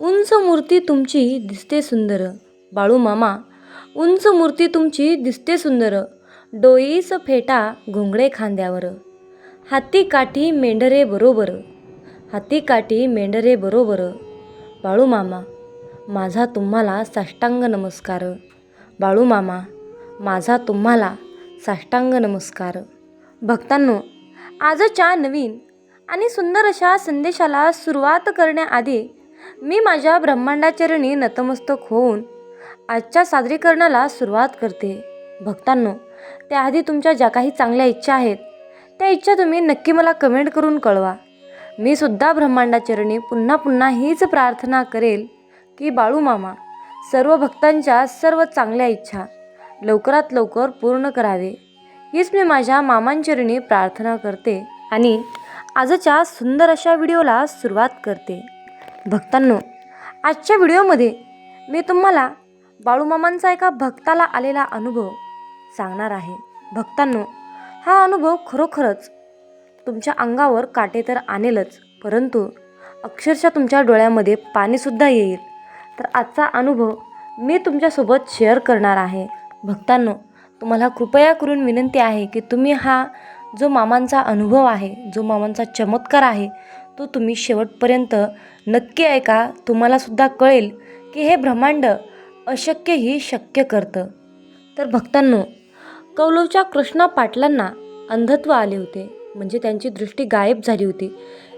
उंच मूर्ती तुमची दिसते सुंदर. बाळू मामा उंच मूर्ती तुमची दिसते सुंदर. डोईस फेटा घोंगडे खांद्यावर. हाती काठी मेंढरे बरोबर. हाती काठी मेंढरे बरोबर. बाळू मामा माझा तुम्हाला साष्टांग नमस्कार. बाळू मामा माझा तुम्हाला साष्टांग नमस्कार. भक्तांनो आजच्या नवीन आणि सुंदर अशा संदेशाला सुरुवात करण्याआधी मी माझ्या ब्रह्मांडाचरणी नतमस्तक होऊन आजच्या सादरीकरणाला सुरुवात करते. भक्तांनो त्याआधी तुमच्या ज्या काही चांगल्या इच्छा आहेत त्या इच्छा तुम्ही नक्की मला कमेंट करून कळवा. मी सुद्धा ब्रह्मांडाचरणी पुन्हा पुन्हा हीच प्रार्थना करेल की बाळू मामा सर्व भक्तांच्या सर्व चांगल्या इच्छा लवकरात लवकर पूर्ण करावे. हीच मी माझ्या मामांचरणी प्रार्थना करते आणि आजच्या सुंदर अशा व्हिडिओला सुरुवात करते. भक्तांनो आजच्या व्हिडिओमध्ये मी तुम्हाला बाळूमामांचा एका भक्ताला आलेला अनुभव सांगणार आहे. भक्तांनो हा अनुभव खरोखरच तुमच्या अंगावर काटे तर आणेलच परंतु अक्षरशः तुमच्या डोळ्यामध्ये पाणीसुद्धा येईल. तर आजचा अनुभव मी तुमच्यासोबत शेअर करणार आहे. भक्तांनो तुम्हाला कृपया करून विनंती आहे की तुम्ही हा जो मामांचा अनुभव आहे जो मामांचा चमत्कार आहे तो तुम्ही शेवटपर्यंत नक्की ऐका तुम्हालासुद्धा कळेल की हे ब्रह्मांड अशक्यही शक्य करतं. तर भक्तांनो कौलवच्या कृष्णा पाटलांना अंधत्व आले होते. म्हणजे त्यांची दृष्टी गायब झाली होती.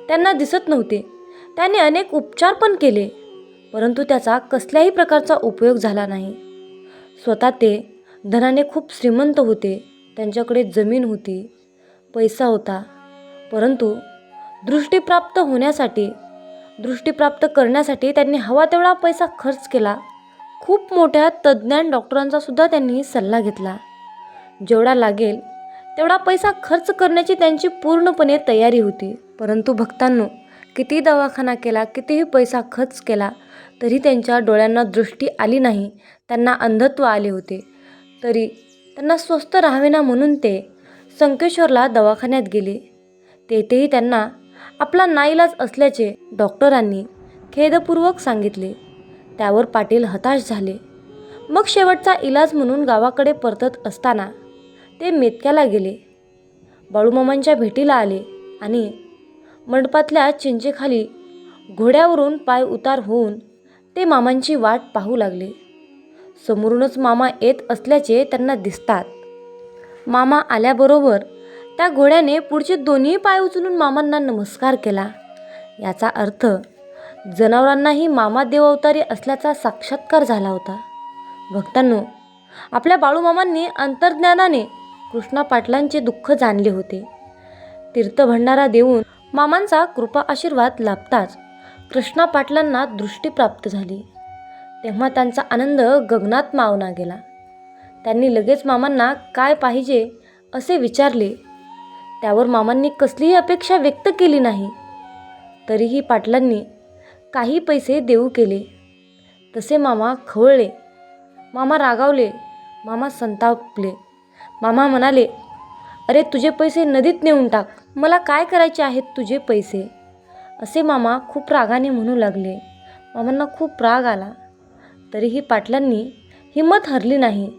त्यांना दिसत नव्हते. त्यांनी अनेक उपचार पण केले. परंतु त्याचा कसल्याही प्रकारचा उपयोग झाला नाही. स्वतः ते धनाने खूप श्रीमंत होते. त्यांच्याकडे जमीन होती. पैसा होता. परंतु दृष्टीप्राप्त होण्यासाठी दृष्टीप्राप्त करण्यासाठी त्यांनी हवा तेवढा पैसा खर्च केला. खूप मोठ्या तज्ज्ञान डॉक्टरांचासुद्धा त्यांनी सल्ला घेतला. जेवढा लागेल तेवढा पैसा खर्च करण्याची त्यांची पूर्णपणे तयारी होती. परंतु भक्तांनो किती दवाखाना केला कितीही पैसा खर्च केला तरी त्यांच्या डोळ्यांना दृष्टी आली नाही. त्यांना अंधत्व आले होते. तरी त्यांना स्वस्त राहावेना म्हणून ते संकेश्वरला दवाखान्यात गेले. तेथेही त्यांना आपला नाईलाज असल्याचे डॉक्टरांनी खेदपूर्वक सांगितले. त्यावर पाटील हताश झाले. मग शेवटचा इलाज म्हणून गावाकडे परतत असताना ते मेतक्याला गेले. बाळूमामांच्या भेटीला आले आणि मंडपातल्या चिंचेखाली घोड्यावरून पाय उतार होऊन ते मामांची वाट पाहू लागले. समोरूनच मामा येत असल्याचे त्यांना दिसतात. मामा आल्याबरोबर त्या घोड्याने पुढचे दोन्ही पाय उचलून मामांना नमस्कार केला. याचा अर्थ जनावरांनाही मामा देवअवतारी असल्याचा साक्षात्कार झाला होता. भक्तांनो आपल्या बाळूमामांनी अंतर्ज्ञानाने कृष्णा पाटलांचे दुःख जाणले होते. तीर्थ भंडारा देऊन मामांचा कृपा आशीर्वाद लाभताच कृष्णा पाटलांना दृष्टी प्राप्त झाली. तेव्हा त्यांचा आनंद गगनात मावना गेला. त्यांनी लगेच मामांना काय पाहिजे असे विचारले त्यावर मामांनी कसलीही अपेक्षा व्यक्त केली नाही. तरीही पाटलांनी काही पैसे देऊ केले. तसे मामा खवळले. मामा रागावले. मामा संतापले. मामा म्हणाले अरे तुझे पैसे नदीत नेऊन टाक. मला काय करायचे आहेत तुझे पैसे? असे मामा खूप रागाने म्हणू लागले. मामांना खूप राग आला. तरीही पाटलांनी हिंमत हरली नाही.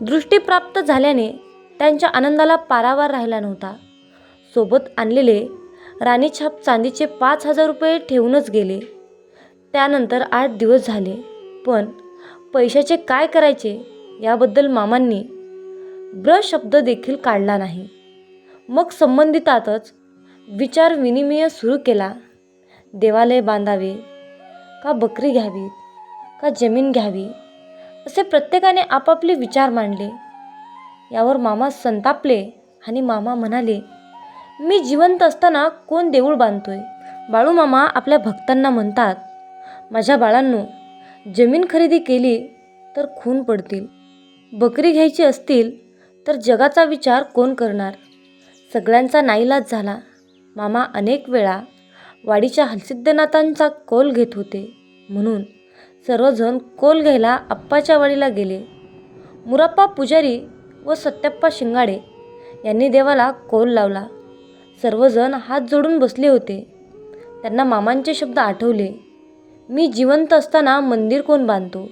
दृष्टी प्राप्त झाल्याने त्यांच्या आनंदाला पारावार राहिला नव्हता. सोबत आणलेले राणीछाप चांदीचे पाच हजार रुपये ठेवूनच गेले. त्यानंतर आठ दिवस झाले. पण पैशाचे काय करायचे याबद्दल मामांनी ब्र शब्द देखील काढला नाही. मग संबंधितातच विचार विनिमय सुरू केला. देवालय बांधावे का बकरी घ्यावी का जमीन घ्यावी असे प्रत्येकाने आपापले विचार मांडले. यावर मामा संतापले आणि मामा म्हणाले मी जिवंत असताना कोण देऊळ बांधतोय? बाळू मामा आपल्या भक्तांना म्हणतात माझ्या बाळांनो जमीन खरेदी केली तर खून पडतील. बकरी घ्यायची असतील तर जगाचा विचार कोण करणार? सगळ्यांचा नाईलाज झाला. मामा अनेक वेळा वाडीच्या हलसिद्धनाथांचा कोल घेत होते. म्हणून सर्वजण कोल घ्यायला आप्पाच्या वाडीला गेले. मुराप्पा पुजारी व सत्यप्पा शिंगाडे यांनी देवाला कोल लावला. सर्वजण हात जोडून बसले होते. त्यांना मामांचे शब्द आठवले. मी जिवंत असताना मंदिर कोण बांधतो?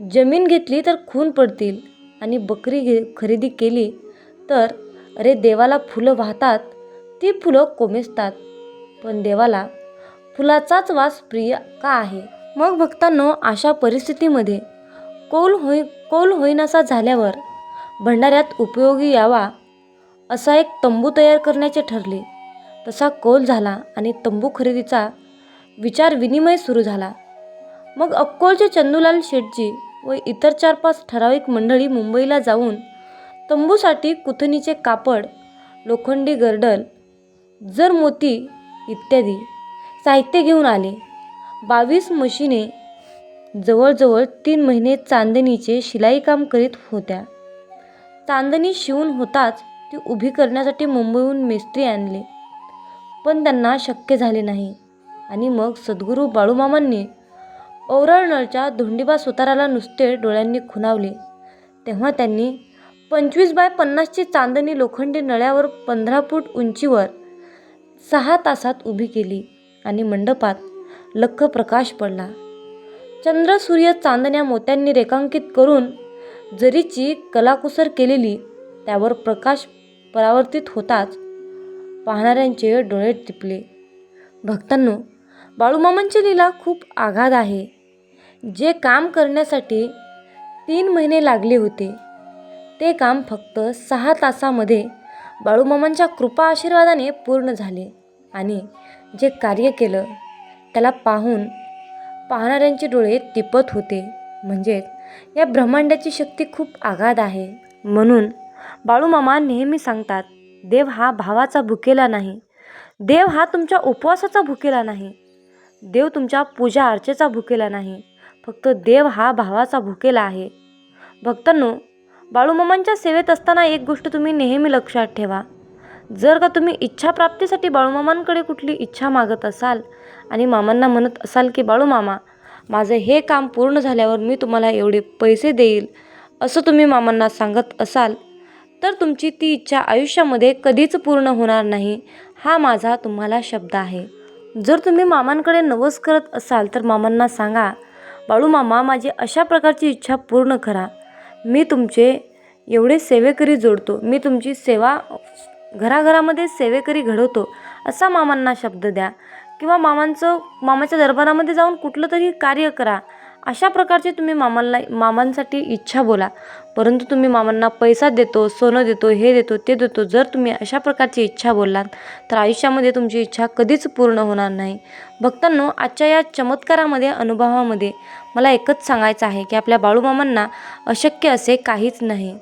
जमीन घेतली तर खून पडतील आणि बकरी घे खरेदी केली तर अरे देवाला फुलं वाहतात ती फुलं कोमेजतात. पण देवाला फुलाचाच वास प्रिय का आहे? मग भक्तांनो अशा परिस्थितीमध्ये कौल होई कौल होईनासा झाल्यावर भंडाऱ्यात उपयोगी यावा असा एक तंबू तयार करण्याचे ठरले. तसा कौल झाला आणि तंबू खरेदीचा विचार विनिमय सुरू झाला. मग अक्कोलचे चंदूलाल शेटजी व इतर चार पाच ठराविक मंडळी मुंबईला जाऊन तंबूसाठी कुथणीचे कापड लोखंडी गर्डल जर मोती इत्यादी साहित्य घेऊन आले. बावीस मशीने जवळजवळ तीन महिने चांदणीचे शिलाईकाम करीत होत्या. चांदणी शिवून होताच ती उभी करण्यासाठी मुंबईहून मिस्त्री आणले. पण त्यांना शक्य झाले नाही. आणि मग सद्गुरू बाळूमामांनी ओरळनळच्या धोंडीबा सुताराला नुसते डोळ्यांनी खुणावले. तेव्हा त्यांनी पंचवीस बाय पन्नासची चांदणी लोखंडी नळ्यावर पंधरा फूट उंचीवर सहा तासात उभी केली आणि मंडपात लख प्रकाश पडला. चंद्र सूर्य चांदण्या मोत्यांनी रेखांकित करून जरीची कलाकुसर केलेली त्यावर प्रकाश परावर्तित होताच पाहणाऱ्यांचे डोळे टिपले. भक्तांनो बाळूमामांची लीला खूप आघात आहे. जे काम करण्यासाठी तीन महिने लागले होते. ते काम फक्त सहा तासामध्ये बाळूमामांच्या कृपा आशीर्वादाने पूर्ण झाले आणि जे कार्य केलं त्याला पाहून पाहणाऱ्यांचे डोळे तिपत होते. म्हणजेच या ब्रह्मांडाची शक्ती खूप आघात आहे. म्हणून बाळूमामा नेहमी सांगतात देव हा भावाचा भुकेला नाही. देव हा तुमच्या उपवासाचा भुकेला नाही. देव तुमच्या पूजा अर्चेचा भुकेला नाही. फक्त देव हा भावाचा भुकेला आहे. भक्तांनो बाळूमामांच्या सेवेत असताना एक गोष्ट तुम्ही नेहमी लक्षात ठेवा. जर का तुम्ही इच्छाप्राप्तीसाठी बाळूमामांकडे कुठली इच्छा मागत असाल आणि मामांना म्हणत असाल की बाळूमामा माझं हे काम पूर्ण झाल्यावर मी तुम्हाला एवढे पैसे देईल असं तुम्ही मामांना सांगत असाल तर तुमची ती इच्छा आयुष्यामध्ये कधीच पूर्ण होणार नाही हा माझा तुम्हाला शब्द आहे. जर तुम्ही मामांकडे नवस करत असाल तर मामांना सांगा बाळू मामा माझी अशा प्रकारची इच्छा पूर्ण करा. मी तुमचे एवढे सेवेकरी जोडतो. मी तुमची सेवा घराघरामध्ये सेवेकरी घडवतो. असा मामांना शब्द द्या. किंवा मामांचं मामाच्या दरबारामध्ये जाऊन कुठलं तरी कार्य करा. अशा प्रकारचे तुम्ही मामांना मामांसाठी इच्छा बोला. परंतु तुम्ही मामांना पैसा देतो सोनं देतो हे देतो ते देतो जर तुम्ही अशा प्रकारची इच्छा बोललात तर आयुष्यामध्ये तुमची इच्छा कधीच पूर्ण होणार नाही. भक्तांनो आजच्या या चमत्कारामध्ये अनुभवामध्ये मला एकच सांगायचं आहे की आपल्या बाळूमामांना अशक्य असे काहीच नाही.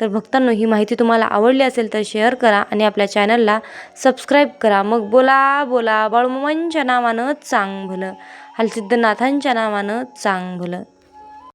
तर भक्तांनो ही माहिती तुम्हाला आवडली असेल तर शेअर करा आणि आपल्या चॅनलला सबस्क्राईब करा. मग बोला बोला बाळूमामांच्या नावानं चांग भलं हलसिद्धनाथांच्या नावानं चांगलं.